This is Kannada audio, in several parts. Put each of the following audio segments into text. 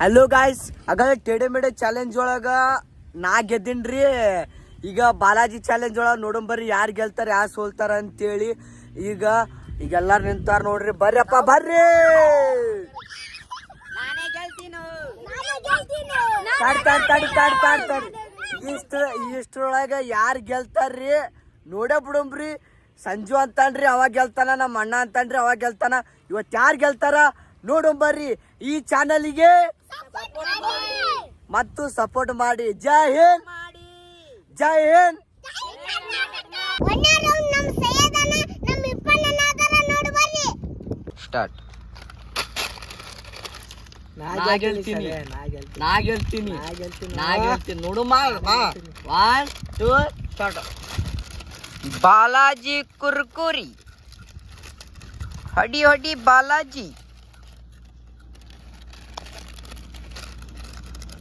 ಹಲೋ ಗಾಯ್ಸ್ ಹಾಗಾದ್ರೆ ಟೇಡೆ ಮೇಡೆ ಚಾಲೆಂಜ್ ಒಳಗ ನಾ ಗೆದ್ದೀನ್ರಿ. ಈಗ ಬಾಲಾಜಿ ಚಾಲೆಂಜ್ ಒಳಗ ನೋಡಂಬರ್ರಿ ಯಾರು ಗೆಲ್ತಾರೆ ಯಾರು ಸೋಲ್ತಾರ ಅಂತೇಳಿ. ಈಗ ಈಗ ಎಲ್ಲಾರು ನಿಂತಾರ ನೋಡ್ರಿ. ಬರ್ರಪ್ಪ ಬರ್ರಿ! ತಡ್ ತಡ್ ತಡ್ ತಡ್ ತಡ್ ತಡ್ ಇಷ್ಟ ಇಷ್ಟರೊಳಗೆ ಯಾರು ಗೆಲ್ತಾರ್ರಿ? ನೋಡೇ ಬಿಡಂಬ್ರಿ ಸಂಜು ಅಂತಾನ್ರಿ ಅವಾಗ ಗೆಲ್ತಾನ ನಮ್ಮ ಅಣ್ಣ ಅಂತಾನ್ರಿ ಅವಾಗ ಗೆಲ್ತಾನ. ಇವತ್ತು ಯಾರು ಗೆಲ್ತಾರ? ನೋಡಂಬರ್ರಿ ಈ ಚಾನಲಿಗೆ ಮತ್ತು ಸಪೋರ್ಟ್ ಮಾಡಿ. ಜೈ ಹಿಂದ್. ಜೈ ಹಿಂದ್. ಸ್ಟಾರ್ಟ್ ನಾ ಗೆಲ್ತೀನಿ. ನಾ ಗೆಲ್ತೀನಿ. ನಾ ಗೆಲ್ತೀನಿ. ನೋಡು ಮಾ one two start Balaji Kurkure. ಹಡಿ ಹಡಿ ಬಾಲಾಜಿ.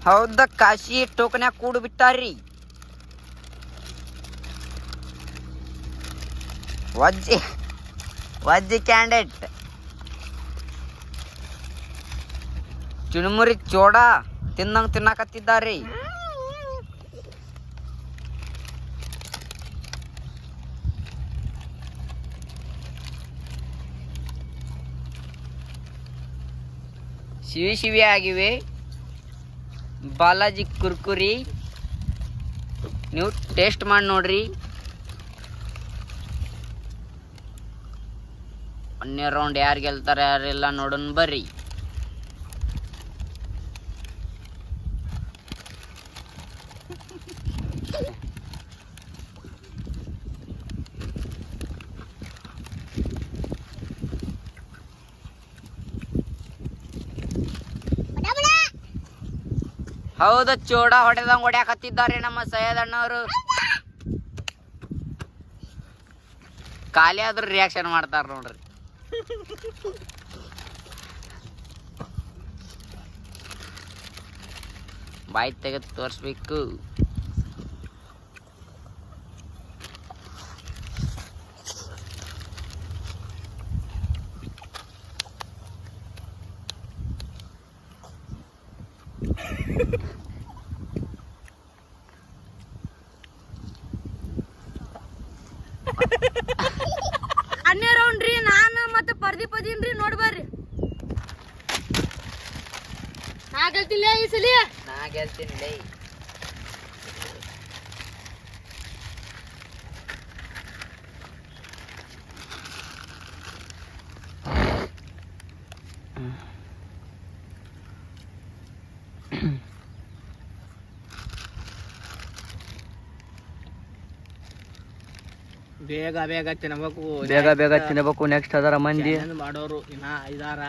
ಹೌದ, ಕಾಶಿ ಟೋಕನ್ಯಾಗ ಕೂಡು ಬಿಟ್ಟಾರ್ರಿ. ವಜ್ಜಿ ವಜ್ಜಿ ಕ್ಯಾಂಡಿಡೇಟ್. ಚುಣಮುರಿ ಚೋಡ ತಿನ್ನಂಗ್ ತಿನ್ನಕತ್ತಿದ್ದಾರ್ರಿ. ಸಿವಿ ಶಿವಿ ಆಗಿವೆ. ಬಾಲಾಜಿ ಕುರ್ಕುರಿ. ನೀವು ಟೇಸ್ಟ್ ಮಾಡಿ ನೋಡ್ರಿ. ಒಂದನೇ ರೌಂಡ್ ಯಾರು ಗೆಲ್ತಾರೆ ಯಾರೆಲ್ಲ ನೋಡೋಣ ಬರ್ರಿ. ಹೌದು ಹೊಡೆದಂಗ ಹೊಡೆದಂಗ್ ಹೊಡ್ಯಾಕತ್ತಿದ್ದಾರೆ ನಮ್ಮ ಸೈಯದ್ ಅಣ್ಣವರು. ಖಾಲಿ ಆದ್ರೂ ರಿಯಾಕ್ಷನ್ ಮಾಡ್ತಾರ ನೋಡ್ರಿ. ಬಾಯಿ ತೆಗೆದು ತೋರಿಸ್ಬೇಕು. ಹನ್ನೇ ರೌಂಡ್ ರೀ ನಾನು ಮತ್ತೆ ಪ್ರದೀಪ್ ರೀ ನೋಡ್ ಬರ್ರಿ. ನಾ ಗೆಲ್ತಿಲ್ಲ ಈ ಸಲ. ನಾ ಗೆಲ್ತೀನಿ ಲೈ. ಬೇಗ ಬೇಗ ತಿನ್ನಬೇಕು ಬೇಗ ಬೇಗ ತಿನ್ನಬೇಕು ನೆಕ್ಸ್ಟ್ ಅದರ ಮಂದಿ. ಮಾಡೋರು ಇನ್ನ ಐದಾರ.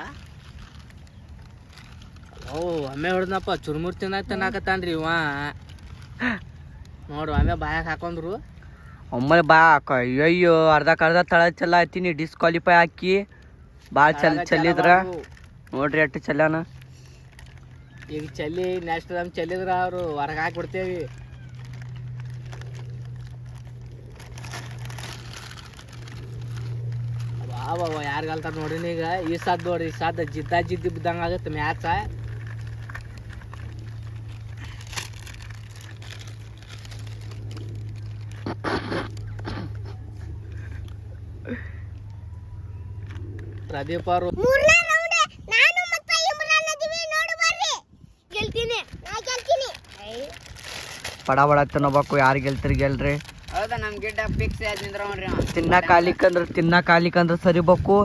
ಓ ಒಮ್ಮೆ ಹೊಡೆದ್ನಪ್ಪ ಚುರ್ಮುರ್ ತಿನ್ನಾಕ ತಿನ್ನಾಕತ್ತಾನ್ರಿ ಇವ. ನೋಡು ಒಮ್ಮೆ ಬಾಯಾಗ ಹಾಕೊಂಡ್ರು. ಒಮ್ಮೆ ಬಾ ಹಾಕ ಅಯ್ಯೋ ಅರ್ಧಕ್ಕೆ ಅರ್ಧ ತಳ ಚೆಲ್ಲ ಹತ್ತೀನಿ ಡಿಸ್ಕ್ವಾಲಿಫೈ ಹಾಕಿ. ಭಾಳ ಚಲ್ ಚಲ್ಲಿದ್ರ. ನೋಡ್ರಿ ಅಟ್ಟು ಚಲ್ಯಾನ ಈಗ ಚಲ್ಲಿ ನೆಕ್ಸ್ಟ್ ನಮ್ ಚಲ್ಲಿದ್ರ ಅವ್ರು ಹೊರಗೆ ಹಾಕ್ಬಿಡ್ತೇವಿ ಬಾಬಾ ಯಾರು ಕಲ್ತಾರ ನೋಡಿ ಈಗ? ಈ ಸಾದ್ ನೋಡಿ ಈ ಸಾದ್ ಜಿದ್ದ ಜಿದ್ದಿ ಬಿದ್ದಂಗ ಆಗುತ್ತೆ ಮ್ಯಾಚ. ಪ್ರದೀಪ್ ಅವರು ಗೆಲ್ತೀನಿ ನಾ ಗೆಲ್ತೀನಿ ಬಡ ತಿನ್ನಬೇಕು ಯಾರು ಗೆಲ್ತಿರಿ ಗೆಲ್ರಿ ಹೌದಾ ನಮ್ಮ ಗಿಡ್ಡ ಫಿಕ್ಸ್ ಆದ್ ಸರಿಬೇಕು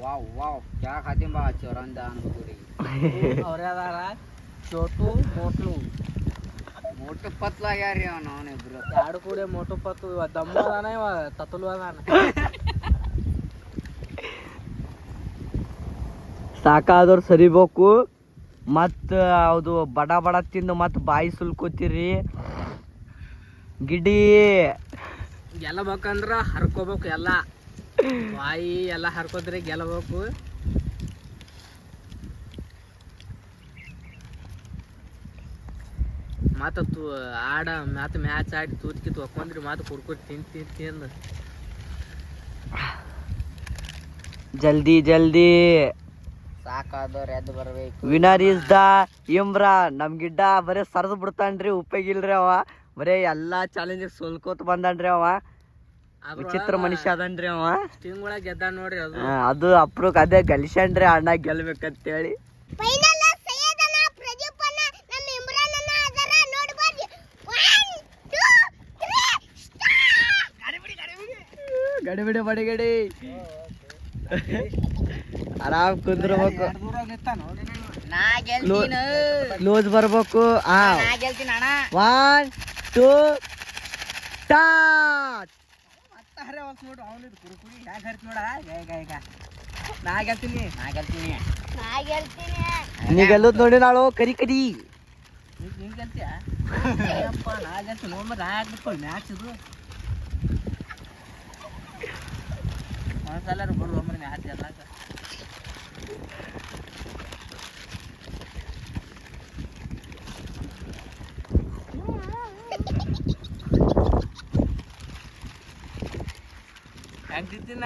ವಾವ್ ವಾವ್. ಕೇಳಕ್ ಹತ್ತಿಂಬ ಚೋರಂದ ಅನ್ಕೋರಿ ಅವರೇ ಅದಾರ ಚೋಟು ಮೋಟ್ಲು. ಮೋಟು ಪತ್ಲು ಆಗ್ಯಾರಿ ಅವ ನಾನು ಇಬ್ರು ಎರಡು ಕೂಡ ಮೋಟು ಪತ್ತು. ದಮ್ಮ ಅದಾನ ಇವ ತತ್ಲು ಅದಾನ. ಸಾಕಾದ್ರ ಸರಿಬೇಕು. ಮತ್ತು ಅದು ಬಡ ಬಡ ತಿಂದು ಮತ್ತೆ ಬಾಯಿ ಸುಲ್ಕೋತೀರಿ. ಗಿಡಿ. ಎಲ್ಲ ಬೇಕಂದ್ರೆ ಹರ್ಕೋಬೇಕು ಎಲ್ಲ. ಬಾಯಿ ಎಲ್ಲ ಹರ್ಕೋದ್ರೆ ಗೆಲ್ಲಬೇಕು ಮತ್ತ ತೂ ಆಡ ಮತ್ತು ಮ್ಯಾಚ್ ಆಡಿ ತೂತ್ಕಿ ತೊಕೊಂಡ್ರಿ ಮತ್ತು ತಿಂದು ತಿಂದು ತಿಂದು. ಜಲ್ದಿ ಜಲ್ದಿ. ಸಾಕಾದವ್ರು ಎದ್ದು ಬರ್ಬೇಕು. ವಿನರ್ ಇಸ್ ದ ಇಮ್ರಾ ನಮ್ ಗಿಡ್ಡ ಬರೇ ಸರದ್ ಬಿಡ್ತಾನ್ರಿ ಉಪಯೋಗಿಲ್ರಿ ಅವ. ಬರೇ ಎಲ್ಲಾ ಚಾಲೆಂಜ್ ಸೋಲ್ಕೋತ ಬಂದಾನ್ರಿ ಅವ. ವಿಚಿತ್ರ ಮನುಷ್ಯ ಅದನ್ರಿ ಅವ. ಸ್ಟಿಂಗ್ ಒಳಗೆ ಗೆದ್ದ ನೋಡ್ರಿ ಅದು. ಅದು ಅಪ್ರೂಕ್ ಅದೇ ಗಳಿಸ್ಯಾನ್ರಿ ಅಣ್ಣ ಗೆಲ್ಬೇಕಂತೇಳಿ. ಫೈನಲ್ ಬಡಿಗಡಿ ಆರಾಮ್ ಕುಂದ್ರಬೇಕು. ಲೂಸ್ ಬರ್ಬೇಕು. ನೋಡಿ ಟೂ 1 2 3 ನೋಡು ಬಿಡಿ ಕುರುಕುರಿ. ಗಡಿ ಆರಾಮ್ ಕುಂದ್ರಬೇಕು ನಾ ಈಗ ಆ ನಾ ಗೆಲ್ತೀನಿ ನಾ ಗೆಲ್ತೀನಿ ನಾ ಗೆಲ್ತೀನಿ. ನೀ ಗೆಲ್ಲುದ್ ನೋಡಿ ನಾಳು ಕರಿ ಕರಿ. ನೀನ್ ಗೆಲ್ತೀಯ? ಅಪ್ಪ ನಾ ಗೆಲ್ತೀನಿ. ಒಮ್ಮೆ ನಾ ಮ್ಯಾಚ್ ಇದು. ಒಂದ್ಸಲ ಬರ್ದು ಒಮ್ಮೆ ಮ್ಯಾಚ್ ಎಲ್ಲಾಕ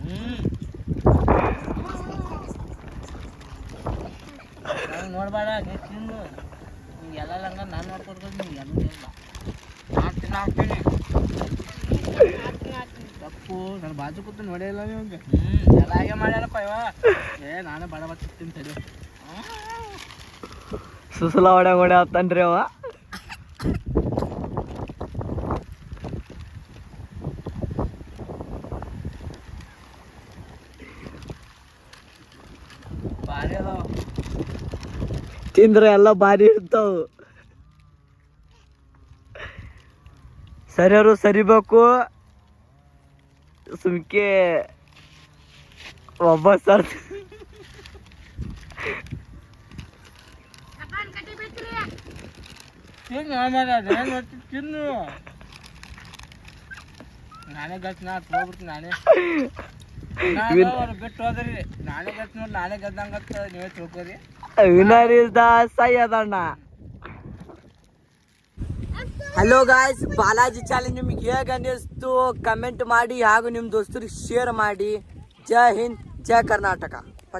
ಹ್ಮ್. ನೋಡ್ಬೇಡ ತಿನ್ನು. ಎಲ್ಲ ಹಂಗ ನಾನು ನೋಡ್ಕೊಡ್ಬೋದು ನೀ ಎಲ್ಲ ಇಲ್ಲ ಹಾಕ್ತೀನಿ ಹಾಕ್ತೀನಿ ತಪ್ಪು ನನ್ನ ಬಾಜು ಕೂತು ನೋಡಿಲ್ಲ ನಿಮಗೆ ಹ್ಞೂ ಎಲ್ಲ ಹಾಗೆ ಮಾಡ್ಯಾರಪ್ಪ ಇವ. ಏ, ನಾನು ಬಡ ತಿಂತೀನಿ ತಡಿ ಸುಸಲ ಹೊಡೆ ಹೊಡೆ ಹತ್ತನ್ರಿ ಅವ. ತಿಂದ್ರೆ ಎಲ್ಲ ಭಾರಿ ಇರ್ತಾವ. ಸರಿಯವರು ಸರಿಬೇಕು. ಸುಮ್ಕೆ ಒಬ್ಬ ಸರ್. ತಿನ್ನು ನಾನೇ ಗತ್ ನಾ ಹೋಗ್ಬಿಡ್ತೀನಿ ನಾನೇ. ಬಿಟ್ಟು ಹೋದ್ರಿ. ನಾನೇ winner is the hello guys Balaji challenge ನಿಮ್ಗೆ ಹೇಗೆ ಅನ್ನಿಸ್ತು? ಕಮೆಂಟ್ ಮಾಡಿ ಹಾಗೂ ನಿಮ್ಮ ದೋಸ್ತರಿಗೆ ಶೇರ್ ಮಾಡಿ. ಜೈ ಹಿಂದ್, ಜೈ ಕರ್ನಾಟಕ.